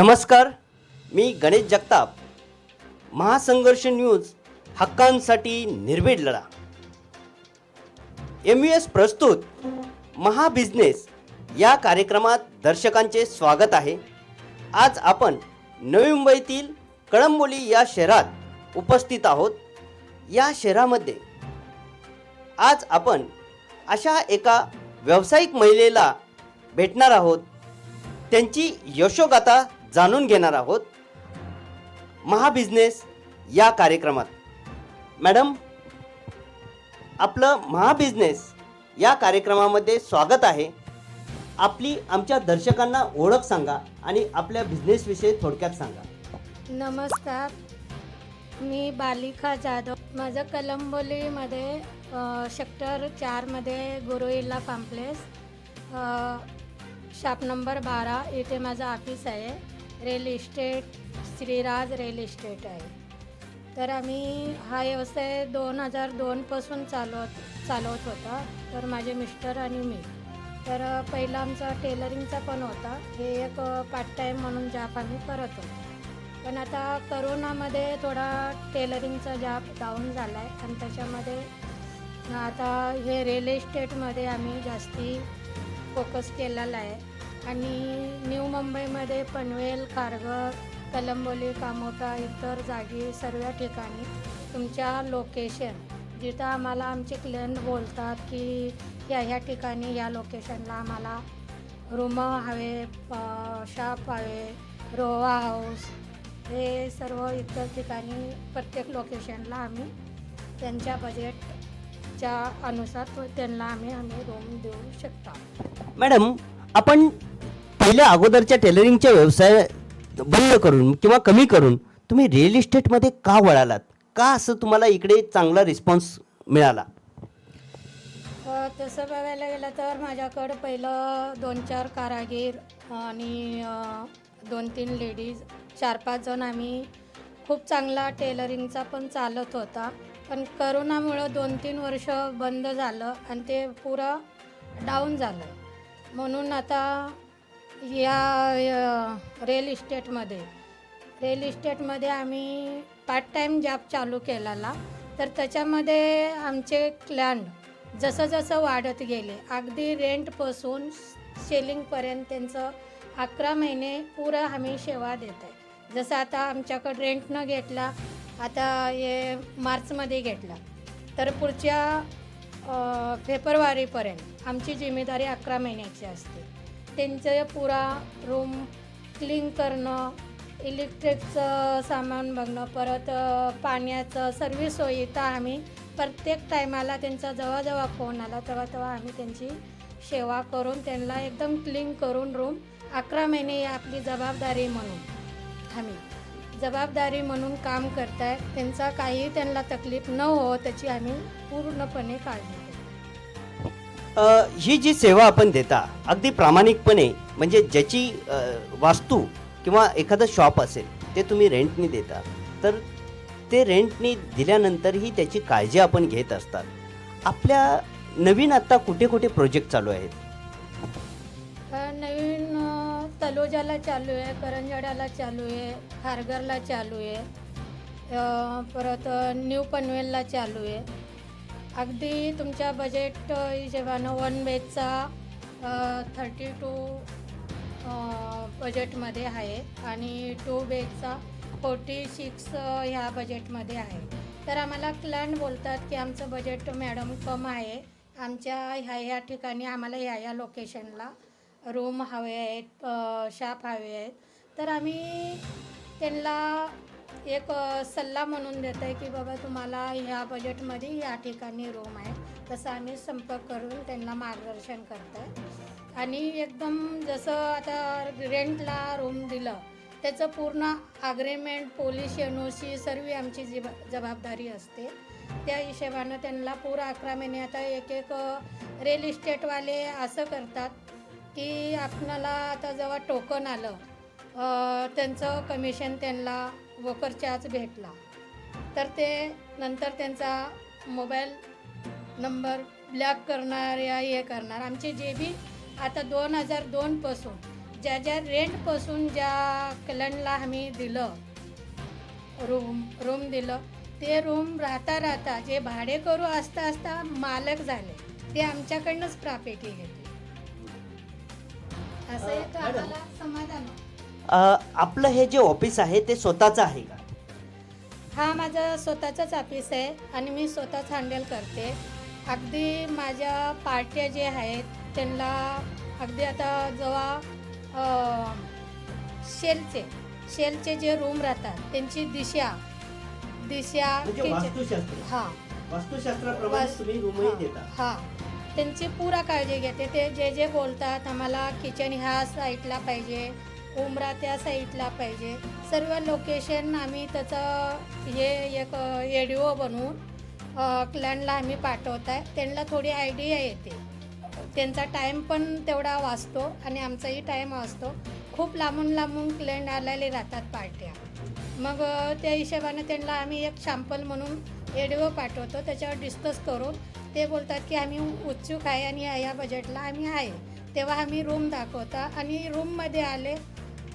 नमस्कार मी गणेश जगताप. महासंघर्ष न्यूज हक्कांसाठी निर्भीड लढा. एम यू एस प्रस्तुत महाबिझनेस या कार्यक्रमात दर्शकांचे स्वागत आहे. आज आपण नवी मुंबईतील कळंबोली या शहरात उपस्थित आहोत. या शहरामध्ये आज आपण अशा एका व्यावसायिक महिलेला भेटणार आहोत. त्यांची यशोगाथा जाणून घेणार आहोत महाबिझनेस या कार्यक्रमात. मॅडम आपलं महाबिझनेस या कार्यक्रमामध्ये स्वागत आहे. आपली आमच्या दर्शकांना ओळख सांगा आणि आपल्या बिझनेसविषयी थोडक्यात सांगा. नमस्कार. मी बालिका जाधव. माझं कलंबोलीमध्ये सेक्टर चारमध्ये गुरुइल्ला कॉम्प्लेक्स शॉप नंबर बारा. इथे माझं ऑफिस आहे. Real estate Shriraj real estate आहे. तर आम्ही हा व्यवसाय दोन हजार दोनपासून चालवत चालवत होता. तर माझे मिस्टर आणि मी. तर पहिला आमचा टेलरिंगचा पण होता. हे एक पार्ट टाईम म्हणून जॉब आम्ही करत होतो. पण आता करोनामध्ये थोडा टेलरिंगचा जॉब डाऊन झाला आहे आणि त्याच्यामध्ये आता हे रिअल इस्टेटमध्ये आम्ही जास्ती फोकस केलेला आहे. आणि न्यू मुंबईमध्ये पनवेल कारगर कलंबोली कामोटा इतर जागी सर्व ठिकाणी तुमच्या लोकेशन जिथं आम्हाला आमचे क्लायंट बोलतात की ह्या ह्या ठिकाणी या लोकेशनला आम्हाला रूम हवे शॉप हवे रोवा हाऊस हे सर्व इतर ठिकाणी प्रत्येक लोकेशनला आम्ही त्यांच्या बजेटच्या अनुसार त्यांना आम्ही आम्ही रूम देऊ शकतो. मॅडम आपण पहिल्या अगोदरच्या टेलरिंगच्या व्यवसाय बंद करून किंवा कमी करून तुम्ही रिअल इस्टेटमध्ये का वळालात? का असं तुम्हाला इकडे चांगला रिस्पॉन्स मिळाला? तसं बघायला गेलं तर माझ्याकडं पहिलं दोन चार कारागीर आणि दोन तीन लेडीज चार पाच जण आम्ही खूप चांगला टेलरिंगचा पण चालत होता. पण करोनामुळं दोन तीन वर्ष बंद झालं आणि ते पुरं डाऊन झालं. म्हणून आता या रिअल इस्टेटमध्ये रिअल इस्टेटमध्ये आम्ही पार्ट टाईम जॉब चालू केलेला. तर त्याच्यामध्ये आमचे क्लँड जसं जसं वाढत गेले अगदी रेंटपासून सेलिंगपर्यंत त्यांचं अकरा महिने पुरं आम्ही सेवा देत आहे. जसं आता आमच्याकडं रेंटनं घेतला आता हे मार्चमध्ये घेतला. तर पुढच्या फेब्रुवारीपर्यंत आमची जिम्मेदारी अकरा महिन्याची असते. त्यांचं पुरा रूम क्लीन करणं इलेक्ट्रिकचं सामान बघणं परत पाण्याचं सर्व सोयी तर आम्ही प्रत्येक टायमाला त्यांचा जेव्हा जेव्हा फोन आला तेव्हा तेव्हा आम्ही त्यांची सेवा करून त्यांना एकदम क्लीन करून रूम अकरा महिने आपली जबाबदारी म्हणून आम्ही जबाबदारी म्हणून काम करताय. त्यांचा काही त्यांना तकलीफ न हो त्याची आम्ही पूर्णपणे काळजी ही जी सेवा आपण देता अगदी प्रामाणिकपणे म्हणजे ज्याची वास्तू किंवा एखादं शॉप असेल ते तुम्ही रेंटनी देता. तर ते रेंटनी दिल्यानंतरही त्याची काळजी आपण घेत असतात. आपल्या नवीन आत्ता कुठे कुठे प्रोजेक्ट चालू आहेत? नवीन तलोजाला चालू आहे करंजाड्याला चालू आहे खारघरला चालू आहे परत न्यू पनवेलला चालू आहे. अगदी तुमच्या बजेट जेव्हा हिशोबानं वन बेचा थर्टी टू बजेटमध्ये आहे आणि टू बेचा फोर्टी सिक्स ह्या बजेटमध्ये आहे. तर आम्हाला क्लायंट बोलतात की आमचं बजेट मॅडम कम आहे. आमच्या ह्या ह्या ठिकाणी आम्हाला ह्या ह्या लोकेशनला रूम हवे आहेत शॉप हवे आहेत. तर आम्ही त्यांना एक सल्ला म्हणून देत आहे की बाबा तुम्हाला ह्या बजेटमध्ये या ठिकाणी रूम आहे. तसं आम्ही संपर्क करून त्यांना मार्गदर्शन करत आहे आणि एकदम जसं आता रेंटला रूम दिलं त्याचं पूर्ण agreement police N O C सर्व आमची जिब जबाबदारी असते. त्या हिशेबानं त्यांना पूर अकरा महिने आता एक एक रिअल इस्टेटवाले असं करतात की आपणाला आता जेव्हा टोकन आलं त्यांचं कमिशन त्यांना वोकर चार्ज भेटला तर ते नंतर त्यांचा मोबाईल नंबर ब्लॅक करणार या हे करणार आमचे जे बी आता दोन हजार दोनपासून ज्या ज्या रेंटपासून ज्या क्लायंटला आम्ही दिलं रूम रूम दिलं ते रूम राहता राहता जे भाडे करू असता असता मालक झाले ते आमच्याकडनंच प्रॉपर्टी घेतली असं एक. आम्हाला समाधान. अ, आपलं हे जे ऑफिस आहे ते स्वतःचं आहे का? हा माझं स्वतःचंच ऑफिस आहे आणि मी स्वतःच हँडल करते. अगदी माझ्या पार्ट्या जे आहेत त्यांना अगदी आता जेव्हा शेलचे शेलचे जे रूम राहतात त्यांची दिशा दिशा म्हणजे वास्तुशास्त्र. हा. वास्तुशास्त्राप्रमाणे वास- तुम्ही रूमही हा, देता. हा. त्यांची पुरा काळजी घेते. ते जे जे बोलतात आम्हाला किचन ह्या साईडला पाहिजे. उमरा त्या साईडला पाहिजे. सर्व लोकेशन आम्ही त्याचं हे एक एडिओ बनवून क्लॅनला आम्ही पाठवत आहे त्यांना थोडी आयडिया येते. त्यांचा टाईम पण तेवढा वाचतो आणि आमचाही टाईम वाचतो खूप लांबून लांबून क्लॅन आलेले राहतात पार्ट्या. मग त्या हिशोबाने त्यांना आम्ही एक शॅम्पल म्हणून एडिओ पाठवतो. त्याच्यावर डिस्कस करून ते बोलतात की आम्ही उत्सुक आहे आणि या या बजेटला आम्ही आहे. तेव्हा आम्ही रूम दाखवता आणि रूममध्ये आले.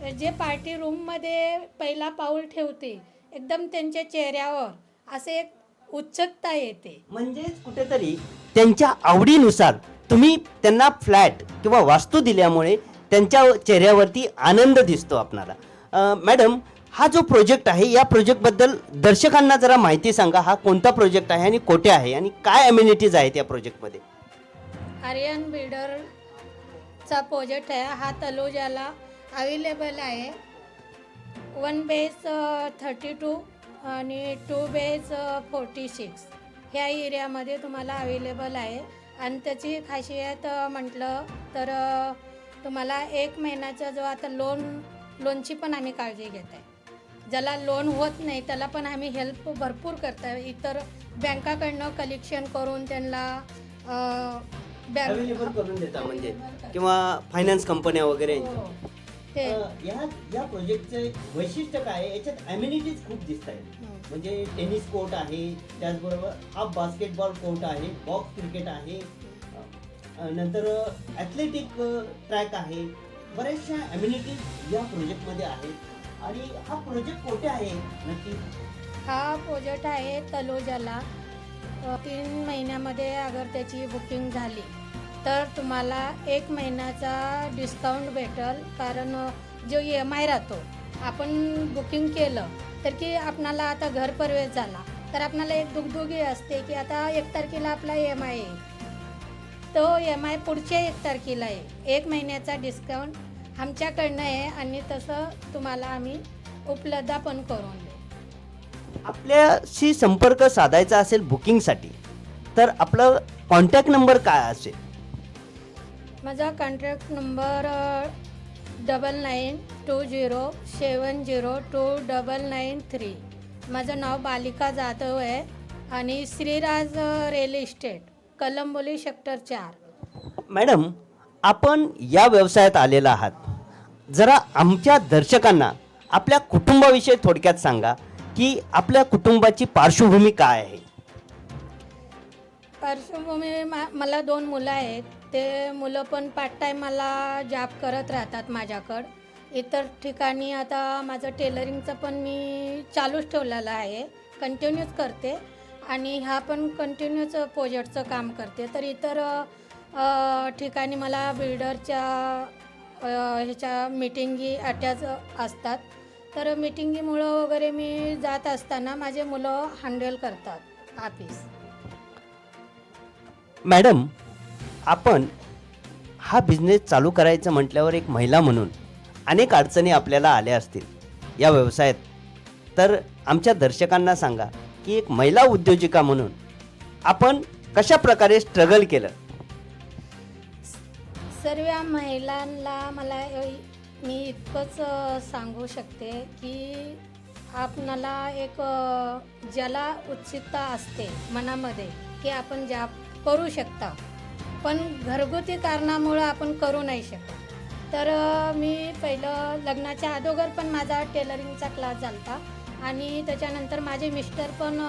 जे पार्टी रूममध्ये पहिला पाऊल ठेवते एकदम त्यांच्या चेहऱ्यावर असे एक उत्सुकता येते. म्हणजेच कुठेतरी त्यांच्या आवडीनुसार तुम्ही त्यांना फ्लॅट किंवा वास्तू दिल्यामुळे त्यांच्या चेहऱ्यावरती आनंद दिसतो आपणाला. मॅडम हा जो प्रोजेक्ट आहे या प्रोजेक्टबद्दल दर्शकांना जरा माहिती सांगा हा कोणता प्रोजेक्ट आहे आणि कोठे आहे आणि काय अम्युनिटीज आहेत या प्रोजेक्टमध्ये आर्यन बिल्डरचा प्रोजेक्ट आहे हा तलोजाला अवेलेबल आहे. वन बेस थर्टी टू आणि टू बेस फोर्टी सिक्स. ह्या एरियामध्ये तुम्हाला अवेलेबल आहे. आणि त्याची खासियत म्हटलं तर तुम्हाला एक महिन्याचा जो आता लोन लोनची पण आम्ही काळजी घेत आहे. ज्याला लोन होत नाही त्याला पण आम्ही हेल्प भरपूर करतो इतर बँकाकडनं कलेक्शन करून त्यांना बँक करून देता म्हणजे? किंवा फायनान्स कंपन्या वगैरे? हो. या या प्रोजेक्टचे वैशिष्ट्य काय आहे? याच्यात अम्युनिटीज खूप दिसत आहेत. हं. म्हणजे टेनिस कोर्ट आहे त्याचबरोबर हाफ बास्केटबॉल कोर्ट आहे बॉक्स क्रिकेट आहे. नंतर ॲथलेटिक ट्रॅक आहे. बऱ्याचशा अम्युनिटीज या प्रोजेक्टमध्ये आहेत. आणि हा प्रोजेक्ट कोठे आहे नक्की? हा प्रोजेक्ट आहे तलोजाला. तीन महिन्यामध्ये अगर त्याची बुकिंग झाली तर तुम्हाला एक महिन्याचा डिस्काउंट भेटेल. कारण जो ई एम आय राहतो आपण बुकिंग केलं तर की आपणाला आता घर परवेश झाला. तर आपणाला एक दुगदुगी असते की आता एक तारखेला आपला ई एम आय येईल. तो एम आय पुढच्या एक तारखेला आहे एक महिन्याचा डिस्काउंट आमच्याकडनं आहे आणि तसं तुम्हाला आम्ही उपलब्ध पण करून देऊ. आपल्याशी संपर्क साधायचा असेल बुकिंगसाठी तर आपलं कॉन्टॅक्ट नंबर काय असेल? माझा contact number double nine two zero seven zero two double nine three माझं नाव बालिका जाधव आहे आणि Shriraj real estate Kalamboli sector चार. मॅडम आपण या व्यवसायात आलेला आहात. जरा आमच्या दर्शकांना आपल्या कुटुंबाविषयी थोडक्यात सांगा की आपल्या कुटुंबाची पार्श्वभूमी काय आहे? पार्श्वभूमी मा मला दोन मुलं आहेत. ते मुलं पण पार्ट टाईम मला जॉब करत राहतात माझ्याकडं. इतर ठिकाणी आता माझं टेलरिंगचं पण मी चालूच ठेवलेलं आहे. कंटिन्यूच करते. आणि हा पण कंटिन्यूच प्रोजेक्टचं काम करते. तर इतर ठिकाणी मला बिल्डरच्या ह्याच्या मिटिंगी अटॅच असतात. तर मिटिंगीमुळं वगैरे मी जात असताना माझे मुलं हँडल करतात ऑफिस मॅडम आपण हा बिझनेस चालू करायचं म्हटल्यावर एक महिला म्हणून अनेक अडचणी आपल्याला आल्या असतील या व्यवसायात. तर आमच्या दर्शकांना सांगा की एक महिला उद्योजिका म्हणून आपण कशा प्रकारे स्ट्रगल केलं? सर्व महिलांना मला मी इतकंच सांगू शकते की आपणाला एक ज्याला उत्सुकता असते मनामध्ये की आपण ज्या करू शकता पण घरगुती कारणामुळं आपण करू नाही शकत. तर मी पहिलं लग्नाच्या अगोदर पण माझा टेलरिंगचा क्लास झाला आणि त्याच्यानंतर माझे मिस्टर पण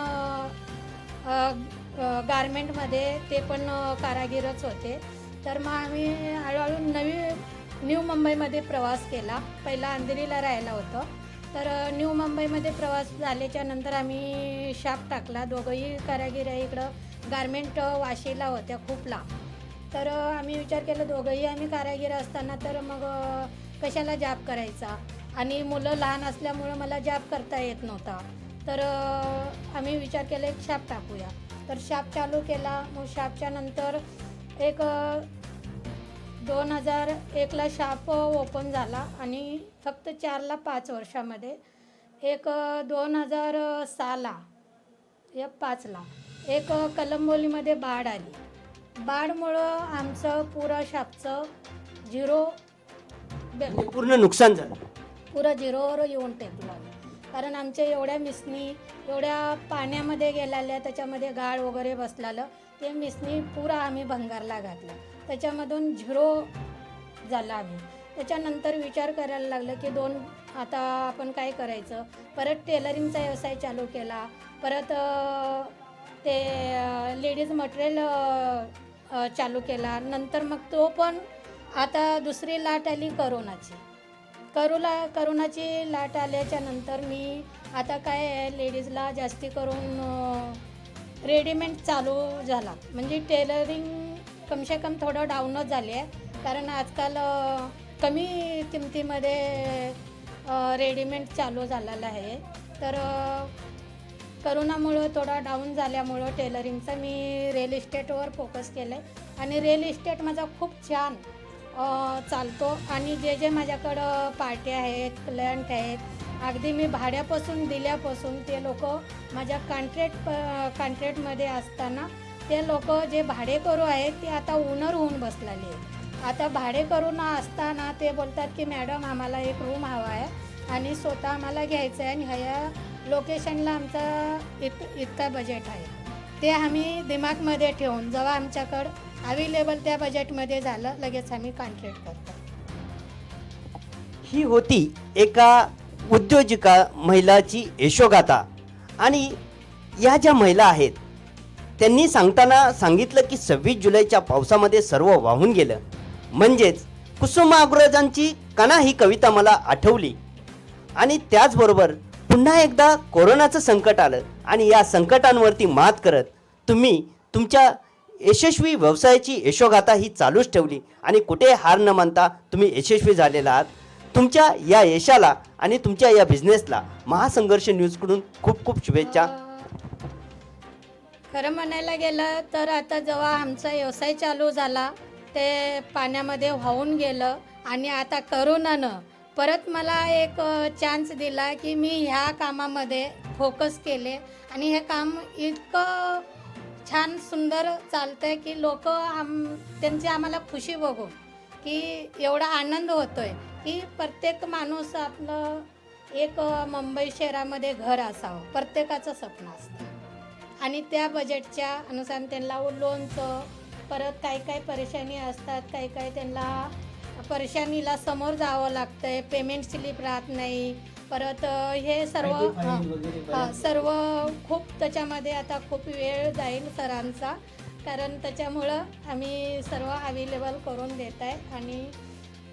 गारमेंटमध्ये ते पण कारागिरच कारागीरच होते. तर मग आम्ही हळूहळू नवी न्यू मुंबईमध्ये प्रवास केला. पहिला अंधेरीला राहायला होतं. तर न्यू मुंबईमध्ये प्रवास झाल्याच्यानंतर आम्ही शाप टाकला. दोघंही कारागिऱ्या इकडं गारमेंट वाशीला होत्या खूप लांब तर आम्ही विचार केला दोघंही आम्ही कारागीर असताना तर मग कशाला जॉब करायचा? आणि मुलं लहान असल्यामुळं मला जॉब करता येत नव्हता. तर आम्ही विचार केला एक शाप टाकूया. तर शाप चालू केला. मग शापच्या नंतर एक दोन हजार एकला शाप ओपन झाला आणि फक्त चारला पाच वर्षामध्ये एक दोन हजार सहाला या पाचला एक कलंबोलीमध्ये बाढ आली. बाढमुळं आमचं पुरा शापचं झिरो म्हणजे पूर्ण नुकसान झालं. पुरं झिरोवर येऊन टेकलं कारण आमच्या एवढ्या मिसनी एवढ्या पाण्यामध्ये गेलेल्या त्याच्यामध्ये गाळ वगैरे बसलेलं ते मिसनी पुरा आम्ही भंगारला घातलं. त्याच्यामधून झिरो झाला आम्ही. त्याच्यानंतर विचार करायला लागलं की दोन आता आपण काय करायचं? परत टेलरिंगचा व्यवसाय चालू केला. परत ते लेडीज मटेरियल चालू केला. नंतर मग तो पण आता दुसरी लाट आली करोनाची. करोला करोनाची लाट आल्याच्यानंतर मी आता काय आहे लेडीजला जास्ती करून रेडीमेड चालू झाला. म्हणजे टेलरिंग कमसे कम थोडं डाऊनच झाले आहे. कारण आजकाल कमी किमतीमध्ये रेडीमेड चालू झालेलं आहे. तर करोनामुळं थोडा डाऊन झाल्यामुळं टेलरिंगचं मी रिअल इस्टेटवर फोकस केलं आहे आणि रिअल इस्टेट माझा खूप छान चालतो. आणि जे जे माझ्याकडं पार्टी आहेत क्लायंट आहेत अगदी मी भाड्यापासून दिल्यापासून ते लोक माझ्या कॉन्ट्रॅक्ट कॉन्ट्रॅक्टमध्ये असताना ते लोक जे भाडेकरू आहेत ते आता ओनर होऊन बसलेले आहेत. आता भाडेकरू ना असताना ते बोलतात की मॅडम आम्हाला एक रूम हवा आहे आणि स्वतः आम्हाला घ्यायचं आहे आणि ह्या लोकेशनला आमचा इत इतका बजेट आहे. ते आम्ही दिमागमध्ये ठेवून जेव्हा आमच्याकडं अवेलेबल त्या बजेटमध्ये झालं लगेच आम्ही कॉन्ट्रॅक्ट करतो. ही होती एका उद्योजिका महिलाची यशोगाथा. आणि या ज्या महिला आहेत त्यांनी सांगताना सांगितलं की सव्वीस जुलैच्या पावसामध्ये सर्व वाहून गेलं. म्हणजेच कुसुमाग्रजांची कणा ही कविता मला आठवली. आणि त्याचबरोबर पुन्हा एकदा कोरोनाचं संकट आलं आणि या संकटांवरती मात करत तुम्ही तुमच्या यशस्वी व्यवसायाची यशोगाथा ही चालूच ठेवली आणि कुठे हार न मानता तुम्ही यशस्वी झालेला आहात. तुमच्या या यशाला आणि तुमच्या या बिझनेसला महासंघर्ष न्यूजकडून खूप खूप शुभेच्छा. खरं म्हणायला गेलं तर आता जेव्हा आमचा व्यवसाय चालू झाला ते पाण्यामध्ये वाहून गेलं आणि आता करोनानं परत मला एक चान्स दिला की मी ह्या कामामध्ये फोकस केले. आणि हे काम इतकं छान सुंदर चालतंय की लोक आम त्यांची आम्हाला खुशी बघू की एवढा आनंद होतोय की प्रत्येक माणूस आपलं एक मुंबई शहरामध्ये घर असावं प्रत्येकाचं स्वप्न असतं. आणि त्या बजेटच्या अनुसार त्यांना लोनचं परत काही काही परेशानी असतात काही काही त्यांना परेशानीला समोर जावं लागतंय पेमेंट स्लिप राहत नाही. परत हे सर्व हां हां सर्व खूप त्याच्यामध्ये आता खूप वेळ जाईल सरांचा. कारण त्याच्यामुळं आम्ही सर्व अवेलेबल करून देत आहे आणि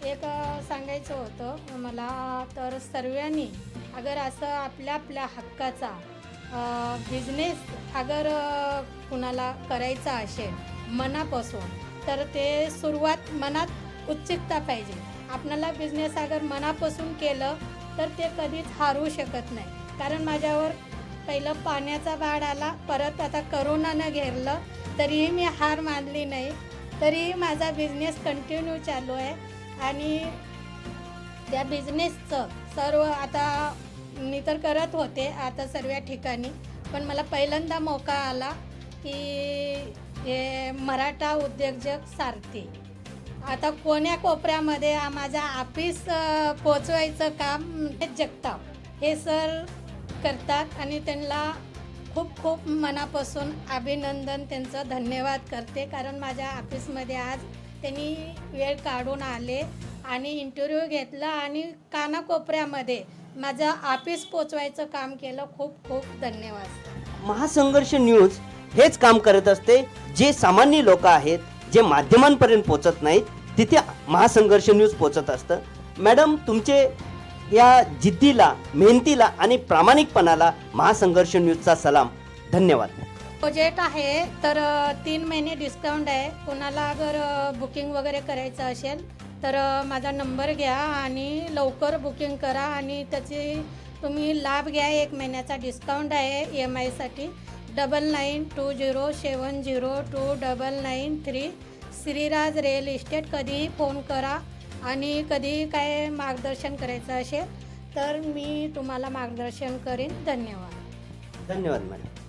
एक सांगायचं होतं मला तर सर्वांनी अगर असं आपल्या आपल्या हक्काचा बिझनेस अगर कुणाला करायचा असेल मनापासून तर ते सुरुवात मनात उत्सुकता पाहिजे. आपणाला बिझनेस अगर मनापासून केलं तर ते कधीच हारू शकत नाही. कारण माझ्यावर पहिलं पाण्याचा बाढ आला परत आता करोनानं घेरलं तरीही मी हार मानली नाही. तरीही माझा बिझनेस कंटिन्यू चालू आहे. आणि त्या बिझनेसचं सर्व आता मी तर करत होते आता सर्व ठिकाणी. पण मला पहिल्यांदा मौका आला की हे मराठा उद्योजक सारथी. आता कोण्या कोपऱ्यामध्ये माझा ऑफिस पोचवायचं काम हे जगताप. हे सर करतात आणि त्यांना खूप खूप मनापासून अभिनंदन त्यांचं धन्यवाद करते. कारण माझ्या ऑफिसमध्ये आज त्यांनी वेळ काढून आले आणि इंटरव्ह्यू घेतला आणि कानाकोपऱ्यामध्ये माझं ऑफिस पोचवायचं काम केलं. खूप खूप धन्यवाद. महासंघर्ष न्यूज हेच काम करत असते जे सामान्य लोक आहेत. जे माध्यमांपर्यंत पोचत नाहीत तिथे महासंघर्ष न्यूज पोचत असतं. मॅडम तुमचे या जिद्दीला मेहनतीला आणि प्रामाणिकपणाला महासंघर्ष न्यूजचा सलाम. धन्यवाद. प्रोजेक्ट आहे तर तीन महिने डिस्काउंट आहे. कोणाला अगर बुकिंग वगैरे करायचं असेल तर माझा नंबर घ्या आणि लवकर बुकिंग करा आणि त्याची तुम्ही लाभ घ्या एक महिन्याचा डिस्काउंट आहे E M आयसाठी double nine two zero seven zero two double nine three Shriraj real estate कधीही फोन करा आणि कधीही काय मार्गदर्शन करायचं असेल तर मी तुम्हाला मार्गदर्शन करीन. धन्यवाद. धन्यवाद मॅडम.